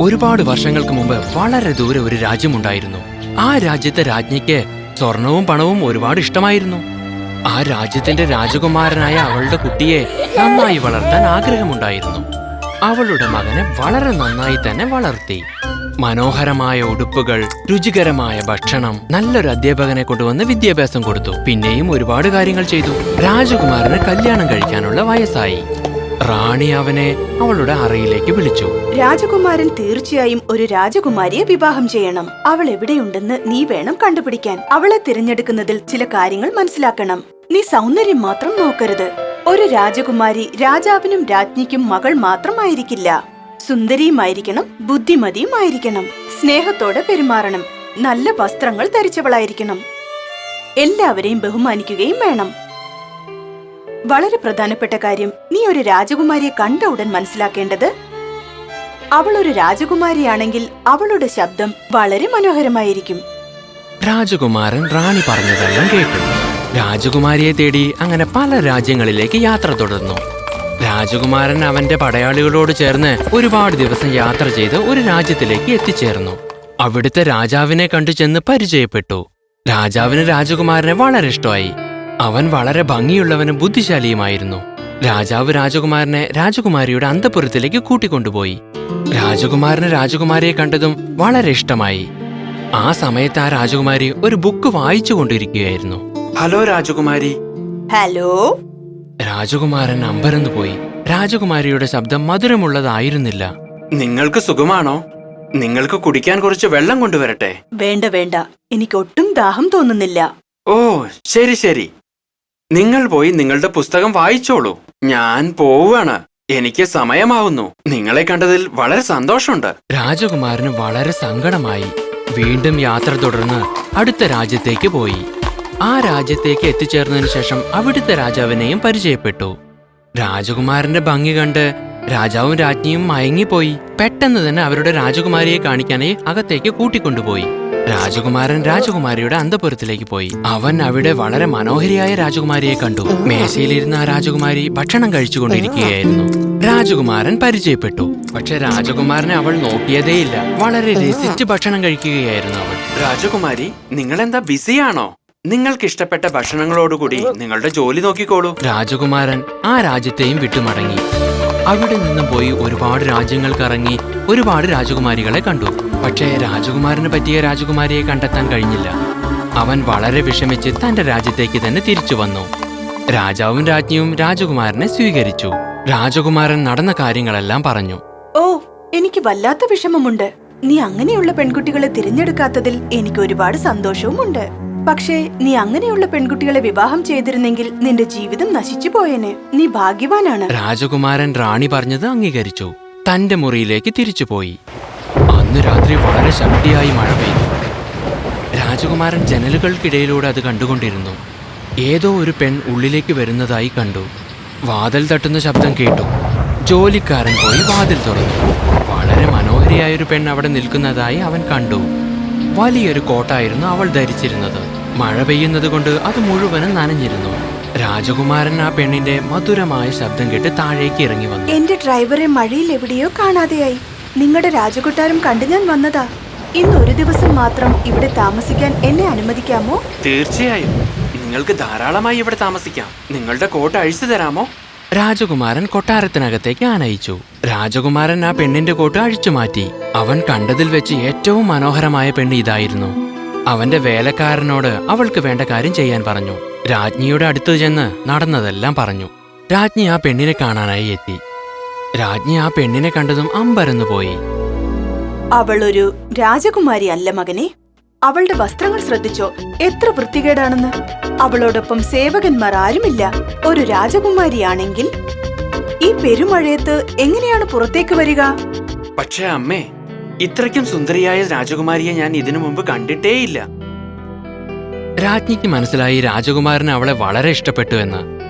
ഒരുപാട് വർഷങ്ങൾക്ക് മുമ്പ് വളരെ ദൂരെ ഒരു രാജ്യമുണ്ടായിരുന്നു. ആ രാജ്യത്തെ രാജ്ഞിക്ക് സ്വർണവും പണവും ഒരുപാട് ഇഷ്ടമായിരുന്നു. ആ രാജ്യത്തിന്റെ രാജകുമാരനായ അവളുടെ കുട്ടിയെ നന്നായി വളർത്താൻ ആഗ്രഹമുണ്ടായിരുന്നു. അവളുടെ മകനെ വളരെ നന്നായി തന്നെ വളർത്തി. മനോഹരമായ ഉടുപ്പുകൾ രുചികരമായ ഭക്ഷണം നല്ലൊരു അധ്യാപകനെ കൊണ്ടുവന്ന് വിദ്യാഭ്യാസം കൊടുത്തു. പിന്നെയും ഒരുപാട് കാര്യങ്ങൾ ചെയ്തു. രാജകുമാരന് കല്യാണം കഴിക്കാനുള്ള വയസ്സായി. റാണി അവനെ അവളുടെ അറയിലേക്ക് വിളിച്ചു. രാജകുമാരൻ തീർച്ചയായും ഒരു രാജകുമാരിയെ വിവാഹം ചെയ്യണം. അവൾ എവിടെയുണ്ടെന്ന് നീ വേണം കണ്ടുപിടിക്കാൻ. അവളെ തിരഞ്ഞെടുക്കുന്നതിൽ ചില കാര്യങ്ങൾ മനസ്സിലാക്കണം. നീ സൗന്ദര്യം മാത്രം നോക്കരുത്. ഒരു രാജകുമാരി രാജാവിനും രാജ്ഞിക്കും മകൾ മാത്രമായിരിക്കില്ല. സുന്ദരിയുമായിരിക്കണം ബുദ്ധിമതിയുമായിരിക്കണം സ്നേഹത്തോടെ പെരുമാറണം നല്ല വസ്ത്രങ്ങൾ ധരിച്ചവളായിരിക്കണം. എല്ലാവരെയും ബഹുമാനിക്കുകയും വേണം. വളരെ പ്രധാനപ്പെട്ട കാര്യം നീ ഒരു രാജകുമാരിയെ കണ്ട ഉടൻ മനസ്സിലാക്കേണ്ടത് അവൾ ഒരു രാജകുമാരിയാണെങ്കിൽ അവളുടെ ശബ്ദം വളരെ മനോഹരമായിരിക്കും. രാജകുമാരൻ റാണി പറഞ്ഞതെല്ലാം കേട്ടു. രാജകുമാരിയെ തേടി അങ്ങനെ പല രാജ്യങ്ങളിലേക്ക് യാത്ര തുടർന്നു. രാജകുമാരൻ അവന്റെ പടയാളികളോട് ചേർന്ന് ഒരുപാട് ദിവസം യാത്ര ചെയ്ത് ഒരു രാജ്യത്തിലേക്ക് എത്തിച്ചേർന്നു. അവിടുത്തെ രാജാവിനെ കണ്ടു ചെന്ന് പരിചയപ്പെട്ടു. രാജാവിന് രാജകുമാരനെ വളരെ ഇഷ്ടമായി. അവൻ വളരെ ഭംഗിയുള്ളവനും ബുദ്ധിശാലിയുമായിരുന്നു. രാജാവ് രാജകുമാരനെ രാജകുമാരിയുടെ അന്തപുരത്തിലേക്ക് കൂട്ടിക്കൊണ്ടുപോയി. രാജകുമാരന് രാജകുമാരിയെ കണ്ടതും വളരെ ഇഷ്ടമായി. ആ സമയത്ത് ആ രാജകുമാരി ഒരു ബുക്ക് വായിച്ചു കൊണ്ടിരിക്കുകയായിരുന്നു. ഹലോ രാജകുമാരി. ഹലോ? രാജകുമാരൻ അമ്പരന്നു പോയി. രാജകുമാരിയുടെ ശബ്ദം മധുരമുള്ളതായിരുന്നില്ല. നിങ്ങൾക്ക് സുഖമാണോ? നിങ്ങൾക്ക് കുടിക്കാൻ കുറച്ച് വെള്ളം കൊണ്ടുവരട്ടെ. വേണ്ട വേണ്ട. എനിക്ക് ഒട്ടും ദാഹം തോന്നുന്നില്ല. ഓ ശരി ശരി. നിങ്ങൾ പോയി നിങ്ങളുടെ പുസ്തകം വായിച്ചോളൂ. ഞാൻ പോവാണ് എനിക്ക് സമയമാവുന്നു. നിങ്ങളെ കണ്ടതിൽ വളരെ സന്തോഷമുണ്ട്. രാജകുമാരന് വളരെ സങ്കടമായി. വീണ്ടും യാത്ര തുടർന്ന് അടുത്ത രാജ്യത്തേക്ക് പോയി. ആ രാജ്യത്തേക്ക് എത്തിച്ചേർന്നതിനു ശേഷം അവിടുത്തെ രാജാവിനെയും പരിചയപ്പെട്ടു. രാജകുമാരന്റെ ഭംഗി കണ്ട് രാജാവും രാജ്ഞിയും മയങ്ങിപ്പോയി. പെട്ടെന്ന് തന്നെ അവരുടെ രാജകുമാരിയെ കാണിക്കാനായി അകത്തേക്ക് കൂട്ടിക്കൊണ്ടുപോയി. രാജകുമാരൻ രാജകുമാരിയുടെ അന്തപുരത്തിലേക്ക് പോയി. അവൻ അവിടെ വളരെ മനോഹരിയായ രാജകുമാരിയെ കണ്ടു. മേശയിലിരുന്ന ആ രാജകുമാരി ഭക്ഷണം കഴിച്ചുകൊണ്ടിരിക്കുകയായിരുന്നു. രാജകുമാരൻ പരിചയപ്പെട്ടു. പക്ഷെ രാജകുമാരനെ അവൾ നോക്കിയതേയില്ല വളരെ രസിച്ച് ഭക്ഷണം കഴിക്കുകയായിരുന്നു അവൾ. രാജകുമാരി നിങ്ങൾ എന്താ ബിസിയാണോ? നിങ്ങൾക്ക് ഇഷ്ടപ്പെട്ട ഭക്ഷണങ്ങളോടുകൂടി നിങ്ങളുടെ ജോലി നോക്കിക്കോളൂ. രാജകുമാരൻ ആ രാജ്യത്തെയും വിട്ടുമടങ്ങി. അവിടെ നിന്നും പോയി ഒരുപാട് രാജ്യങ്ങൾ കറങ്ങി ഒരുപാട് രാജകുമാരികളെ കണ്ടു. പക്ഷേ രാജകുമാരന് പറ്റിയ രാജകുമാരിയെ കണ്ടെത്താൻ കഴിഞ്ഞില്ല. അവൻ വളരെ വിഷമിച്ച് തന്റെ രാജ്യത്തേക്ക് തന്നെ തിരിച്ചു വന്നു. രാജാവും രാജ്ഞിയും രാജകുമാരനെ സ്വീകരിച്ചു. രാജകുമാരൻ നടന്ന കാര്യങ്ങളെല്ലാം പറഞ്ഞു. ഓ എനിക്ക് വല്ലാത്ത വിഷമമുണ്ട്. നീ അങ്ങനെയുള്ള പെൺകുട്ടികളെ തിരഞ്ഞെടുക്കാത്തതിൽ എനിക്ക് ഒരുപാട് സന്തോഷവുമുണ്ട്. പക്ഷേ നീ അങ്ങനെയുള്ള പെൺകുട്ടികളെ വിവാഹം ചെയ്തിരുന്നെങ്കിൽ നിന്റെ ജീവിതം നശിച്ചു പോയേനെ. നീ ഭാഗ്യവാനാണ്. രാജകുമാരൻ റാണി പറഞ്ഞത് അംഗീകരിച്ചു. തന്റെ മുറിയിലേക്ക് തിരിച്ചുപോയി അന്ന് രാത്രി വളരെ ശക്തിയായി മഴ പെയ്തു. രാജകുമാരൻ ജനലുകൾക്കിടയിലൂടെ അത് കണ്ടുകൊണ്ടിരുന്നു. ഏതോ ഒരു പെൺ ഉള്ളിലേക്ക് വരുന്നതായി കണ്ടു. വാതിൽ തട്ടുന്ന ശബ്ദം കേട്ടു. ജോലിക്കാരൻ പോയി വാതിൽ തുറന്നു. വളരെ മനോഹരിയായൊരു പെൺ അവിടെ നിൽക്കുന്നതായി അവൻ കണ്ടു. വലിയൊരു കോട്ടായിരുന്നു അവൾ ധരിച്ചിരുന്നത്. മഴ പെയ്യുന്നത് കൊണ്ട് അത് മുഴുവനും നനഞ്ഞിരുന്നു. രാജകുമാരൻ ആ പെണ്ണിന്റെ മധുരമായ ശബ്ദം കേട്ട് താഴേക്ക് ഇറങ്ങി വന്നു. എന്റെ ഡ്രൈവറെ മഴയിൽ എവിടെയോ കാണാതെയായി. നിങ്ങളുടെ രാജകൊട്ടാരം കണ്ടു ഞാൻ വന്നതാ. ഇന്ന് ഒരു ദിവസം മാത്രം ഇവിടെ താമസിക്കാൻ എന്നെ അനുവദിക്കാമോ തീർച്ചയായും. നിങ്ങൾക്ക് ധാരാളമായി ഇവിടെ താമസിക്കാം. നിങ്ങളുടെ കോട്ട് അഴിച്ചു തരാമോ? രാജകുമാരൻ കൊട്ടാരത്തിനകത്തേക്ക് ആനയിച്ചു. രാജകുമാരൻ ആ പെണ്ണിന്റെ കോട്ട് അഴിച്ചു മാറ്റി. അവൻ കണ്ടതിൽ വെച്ച് ഏറ്റവും മനോഹരമായ പെണ്ണ് ഇതായിരുന്നു. അവന്റെ വേലക്കാരനോട് അവൾക്ക് വേണ്ട കാര്യം ചെയ്യാൻ പറഞ്ഞു. രാജ്ഞിയുടെ അടുത്ത് ചെന്ന് നടന്നതെല്ലാം പറഞ്ഞു. രാജ്ഞി ആ പെണ്ണിനെ കാണാനായി എത്തി. രാജ്ഞി ആ പെണ്ണിനെ കണ്ടതും അമ്പരന്നു പോയി. അവളൊരു ഒരു രാജകുമാരി അല്ല മകനെ. അവളുടെ വസ്ത്രങ്ങൾ ശ്രദ്ധിച്ചോ? എത്ര വൃത്തികേടാണെന്ന്. അവളോടൊപ്പം സേവകന്മാർ ആരുമില്ല. ഒരു രാജകുമാരിയാണെങ്കിൽ ഈ പെരുമഴയത്ത് എങ്ങനെയാണ് പുറത്തേക്ക് വരിക? പക്ഷേ അമ്മേ ഇത്രയ്ക്കും സുന്ദരിയായ രാജകുമാരിയെ ഞാൻ ഇതിനു മുമ്പ് കണ്ടിട്ടേയില്ല. രാജ്ഞിക്ക് മനസ്സിലായി രാജകുമാരന് അവളെ വളരെ ഇഷ്ടപ്പെട്ടു എന്ന്.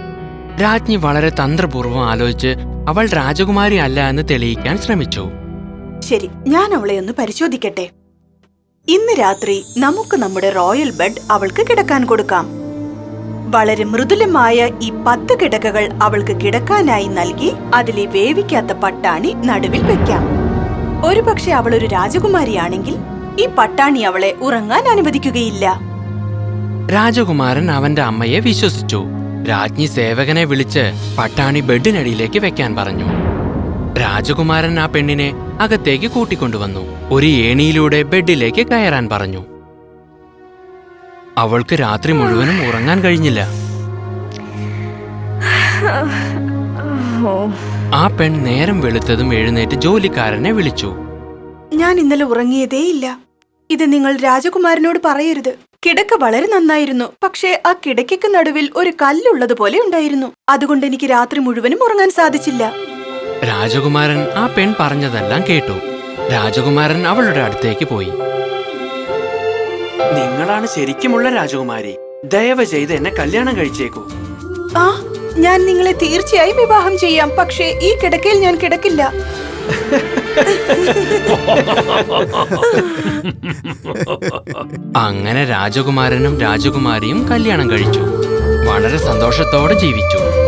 രാജ്ഞി വളരെ തന്ത്രപൂർവം ആലോചിച്ച് അവൾ രാജകുമാരി അല്ല എന്ന് തെളിയിക്കാൻ ശ്രമിച്ചു. ശരി ഞാൻ അവളെ ഒന്ന് പരിശോധിക്കട്ടെ. ഇന്ന് രാത്രി നമുക്ക് നമ്മുടെ റോയൽ ബെഡ് അവൾക്ക് കിടക്കാൻ കൊടുക്കാം. വളരെ മൃദുലമായ ഈ പത്ത് കിടക്കകൾ അവൾക്ക് കിടക്കാനായി നൽകി അതിലെ വേവിക്കാത്ത പട്ടാണി നടുവിൽ വെക്കാം. ഒരു പക്ഷെ അവൾ ഒരു രാജകുമാരിയാണെങ്കിൽ ഈ പട്ടാണി അവളെ ഉറങ്ങാൻ അനുവദിക്കുകയില്ല. രാജകുമാരൻ അവന്റെ അമ്മയെ വിശ്വസിച്ചു. രാജ്ഞി സേവകനെ വിളിച്ച് പട്ടാണി ബെഡിനടിയിലേക്ക് വെക്കാൻ പറഞ്ഞു. രാജകുമാരൻ ആ പെണ്ണിനെ അകത്തേക്ക് കൂട്ടിക്കൊണ്ടുവന്നു. ഒരു ഏണിയിലൂടെ ബെഡിലേക്ക് കയറാൻ പറഞ്ഞു. അവൾക്ക് രാത്രി മുഴുവനും ഉറങ്ങാൻ കഴിഞ്ഞില്ല. ആ പെൺ നേരം വെളുത്തതും എഴുന്നേറ്റ് ജോലിക്കാരനെ വിളിച്ചു. ഞാൻ ഇന്നലെ ഉറങ്ങിയതേയില്ല. ഇത് നിങ്ങൾ രാജകുമാരനോട് പറയരുത്. കിടക്ക വളരെ നന്നായിരുന്നു. പക്ഷേ ആ കിടക്കയ്ക്ക് നടുവിൽ ഒരു കല്ലുള്ളതുപോലെ ഉണ്ടായിരുന്നു. അതുകൊണ്ട് എനിക്ക് രാത്രി മുഴുവനും ഉറങ്ങാൻ സാധിച്ചില്ല. രാജകുമാരൻ ആ പെൺ പറഞ്ഞതെല്ലാം കേട്ടു. രാജകുമാരൻ അവളുടെ അടുത്തേക്ക് പോയി. നിങ്ങളാണ് ശരിക്കുമുള്ള രാജകുമാരി. ദയവ് ചെയ്ത് എന്നെ കല്യാണം കഴിച്ചേക്കൂ. ആ ഞാൻ നിങ്ങളെ തീർച്ചയായും വിവാഹം ചെയ്യാം. പക്ഷേ ഈ കിടക്കയിൽ ഞാൻ കിടക്കില്ല. അങ്ങനെ രാജകുമാരനും രാജകുമാരിയും കല്യാണം കഴിച്ചു. വളരെ സന്തോഷത്തോടെ ജീവിച്ചു.